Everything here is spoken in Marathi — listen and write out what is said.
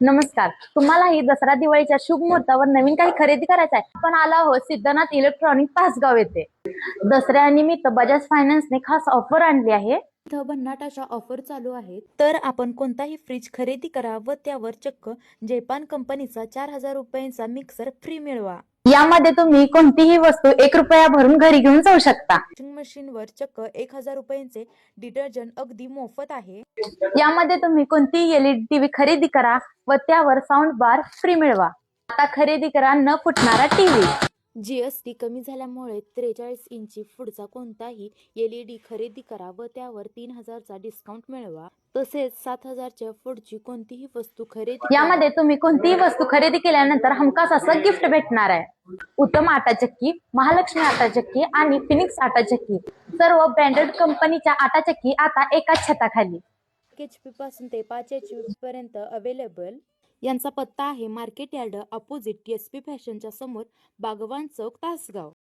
नमस्कार. तुम्हालाही दसरा दिवाळीच्या शुभ मुहूर्तावर नवीन काही खरेदी करायचं आहे आपण आलो आहोत सिद्धनाथ इलेक्ट्रॉनिक तासगाव येथे. दसऱ्यानिमित्त बजाज फायनान्सने खास ऑफर आणली आहे. इथं भन्नाटाच्या ऑफर चालू आहेत. तर आपण कोणताही फ्रीज खरेदी करा व त्यावर चक्क जयपान कंपनीचा चार हजार रुपयांचा मिक्सर फ्री मिळवा. यामध्ये तुम्ही कोणतीही वस्तू एक रुपया भरून घरी घेऊन जाऊ शकता. वॉशिंग मशीनवर चक्क एक हजार रुपयांचे डिटर्जंट अगदी मोफत आहे. यामध्ये तुम्ही कोणतीही एलईडी टीव्ही खरेदी करा. व त्यावर साऊंड बार फ्री मिळवा. आता खरेदी करा न फुटणारा टीव्ही जीएसटी कमी झाल्यामुळे त्रेचाळीस इंची पुढचा कोणताही एलईडी खरेदी करा व त्यावर तीन हजारचा डिस्काउंट मिळवा. तसेच सात हजारच्या पुढची कोणतीही वस्तू खरेदी. यामध्ये तुम्ही कोणतीही वस्तू खरेदी केल्यानंतर हमखास असं गिफ्ट भेटणार आहे. उत्तम आटा चक्की महालक्ष्मी आटा चक्की आणि फिनिक्स आटा चक्की. सर्व ब्रँडेड कंपनीच्या आटा चक्की आता एकाच छताखाली. एच पीपासून ते पाच एच अवेलेबल यांचा पत्ता आहे market yard opposite T S P फॅशनच्या समोर बागवान चौक तासगाव.